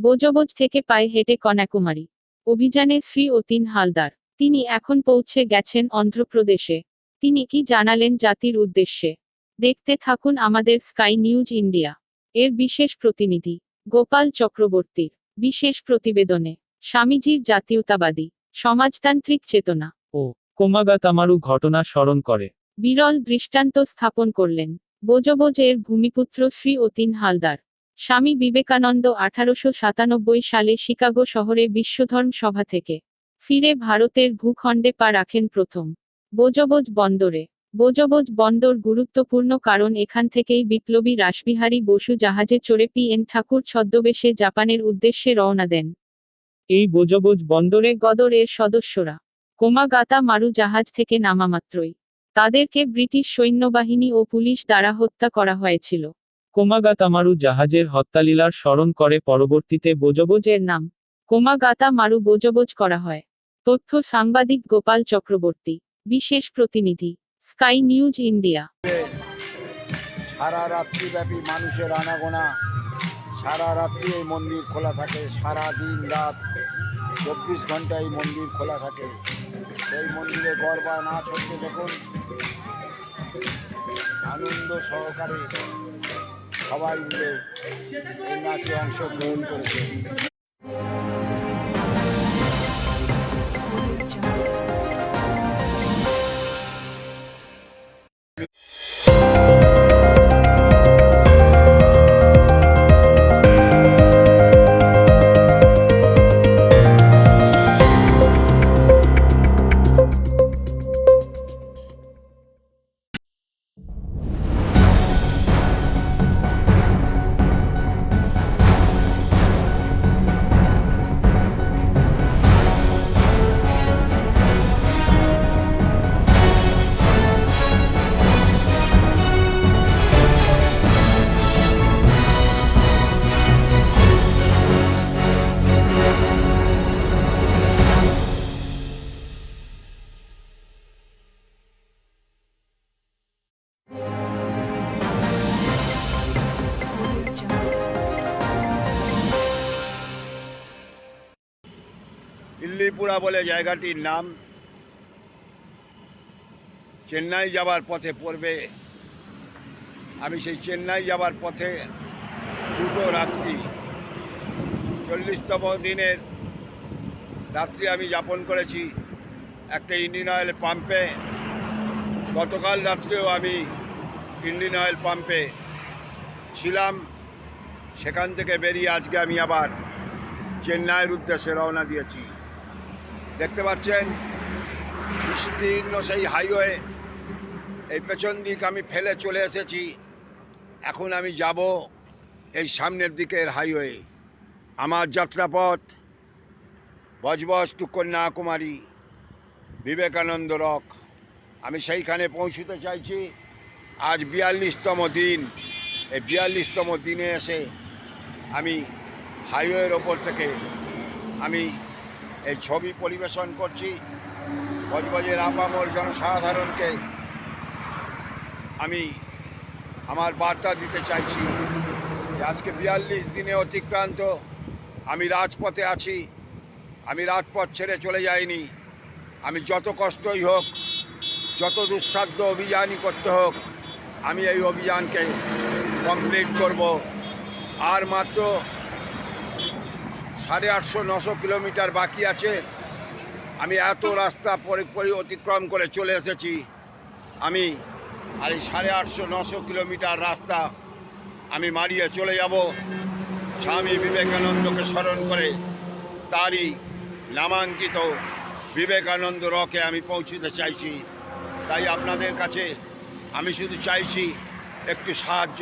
বোজবজ থেকে পায়ে হেঁটে কন্যাকুমারী। অভিযানে শ্রী অতীন হালদার। তিনি এখন পৌঁছে গেছেন অন্ধ্রপ্রদেশে। তিনি কি জানালেন জাতির উদ্দেশ্যে? দেখতে থাকুন আমাদের স্কাই নিউজ ইন্ডিয়া। এর বিশেষ প্রতিনিধি গোপাল চক্রবর্তীর। বিশেষ প্রতিবেদনে স্বামীজির জাতীয়তাবাদী সমাজতান্ত্রিক চেতনা। ও কোমাগাতামারু ঘটনা স্মরণ করে। বিরল দৃষ্টান্ত স্থাপন করলেন। বোজবোজ এর ভূমিপুত্র শ্রী অতীন হালদার। স্বামী বিবেকানন্দ আঠারোশো সাতানব্বই সালে শিকাগো শহরে বিশ্বধর্ম সভা থেকে ফিরে ভারতের ভূখণ্ডে পা রাখেন প্রথম বোজবোজ বন্দরে। বোজবোজ বন্দর গুরুত্বপূর্ণ কারণ এখান থেকেই বিপ্লবী রাসবিহারী বসু জাহাজে চড়ে পি এন ঠাকুর ছদ্মবেশে জাপানের উদ্দেশ্যে রওনা দেন। এই বোজবোজ বন্দরে বন্দরে গদর এর সদস্যরা কোমাগাতা মারু জাহাজ থেকে নামামাত্রই। তাদেরকে ব্রিটিশ সৈন্যবাহিনী ও পুলিশ দ্বারা হত্যা করা হয়েছিল। কোমাগাতামারু জাহাজের হত্যালীলার স্মরণ করে পরবর্তীতে বোজবোজের নাম কোমাগাতা মারু বোজবোজ করা হয়। তথ্য সাংবাদিক গোপাল চক্রবর্তী বিশেষ প্রতিনিধি স্কাই নিউজ ইন্ডিয়া। সারা রাত্রিব্যাপী মানুষের আনাগোনা সারা রাত্রি এই মন্দির খোলা থাকে সারা দিন রাত চব্বিশ ঘণ্টা এই মন্দির খোলা থাকে। সেই মন্দিরে গরবা নাচ হচ্ছে দেখুন। আনন্দ সহকারে। সবাই মিলে নাচে অংশগ্রহণ করেছে। ইল্লিপুরা বলে জায়গাটির নাম চেন্নাই যাবার পথে পড়বে। আমি সেই চেন্নাই যাবার পথে দুটো রাত্রি, চল্লিশতম দিনের রাত্রি আমি যাপন করেছি একটা ইন্ডিয়ান অয়েল পাম্পে। গতকাল রাত্রেও আমি ইন্ডিয়ান অয়েল পাম্পে ছিলাম। সেখান থেকে বেরিয়ে আজকে আমি আবার চেন্নাইয়ের উদ্দেশ্যে রওনা দিয়েছি। দেখতে পাচ্ছেন, বিস্তীর্ণ সেই হাইওয়ে এই পেছন দিক আমি ফেলে চলে এসেছি। এখন আমি যাব এই সামনের দিকের হাইওয়ে আমার যাত্রাপথ, বজবজ টু কন্যাকুমারী, বিবেকানন্দ রক। আমি সেইখানে পৌঁছতে চাইছি। আজ বিয়াল্লিশতম দিন। এই বিয়াল্লিশতম দিনে এসে আমি হাইওয়ের ওপর থেকে আমি এই ছবি পরিবেশন করছি। বজবজের আপামর জনসাধারণকে আমি আমার বার্তা দিতে চাইছি আজকে বিয়াল্লিশ দিনে অতিক্রান্ত। আমি রাজপথে আছি। আমি রাজপথ ছেড়ে চলে যাইনি। আমি যত কষ্টই হোক, যত দুঃসাধ্য অভিযানই করতে হোক, আমি এই অভিযানকে কমপ্লিট করব। আর মাত্র সাড়ে আটশো নশো কিলোমিটার বাকি আছে। আমি এত রাস্তা পরি পরি অতিক্রম করে চলে এসেছি। আমি আর এই সাড়ে আটশো নশো কিলোমিটার রাস্তা আমি মারিয়ে চলে যাব। স্বামী বিবেকানন্দকে স্মরণ করে তারই নামাঙ্কিত বিবেকানন্দ রকে আমি পৌঁছতে চাইছি। তাই আপনাদের কাছে আমি শুধু চাইছি একটু সাহায্য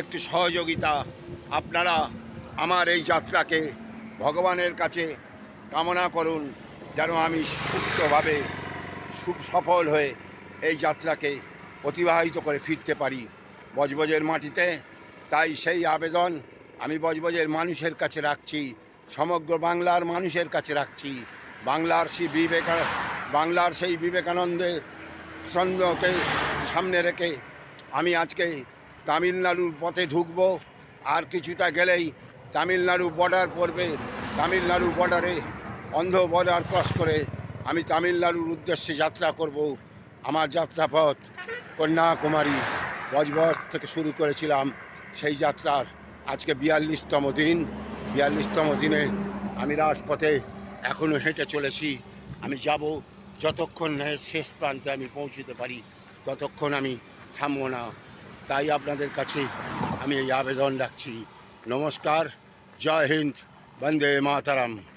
একটু সহযোগিতা। আপনারা আমার এই যাত্রাকে ভগবানের কাছে কামনা করুন যেন আমি সুস্থভাবে সফল হয়ে এই যাত্রাকে অতিবাহিত করে ফিরতে পারি। বজবজের মাটিতে, তাই সেই আবেদন আমি বজবজের মানুষের কাছে রাখছি, সমগ্র বাংলার মানুষের কাছে রাখছি। বাংলার সেই বিবেকা, বাংলার সেই বিবেকানন্দের ছন্দকে সামনে রেখে আমি আজকে তামিলনাড়ুর পথে ঢুকবো। আর কিছুটা গেলেই তামিলনাড়ু বর্ডার পড়বে, তামিলনাড়ু বর্ডারে অন্ধ বর্ডার ক্রস করে আমি তামিলনাড়ুর উদ্দেশ্যে যাত্রা করব আমার যাত্রাপথ কন্যাকুমারী বজবজ থেকে শুরু করেছিলাম সেই যাত্রার আজকে বিয়াল্লিশতম দিন। বিয়াল্লিশতম দিনে আমি রাজপথে এখনও হেঁটে চলেছি। আমি যাব যতক্ষণ শেষ প্রান্তে আমি পৌঁছতে পারি, ততক্ষণ আমি থামবো না। তাই আপনাদের কাছে আমি এই আবেদন রাখছি। নমস্কার। Cahil Hind. Ben de Mataram.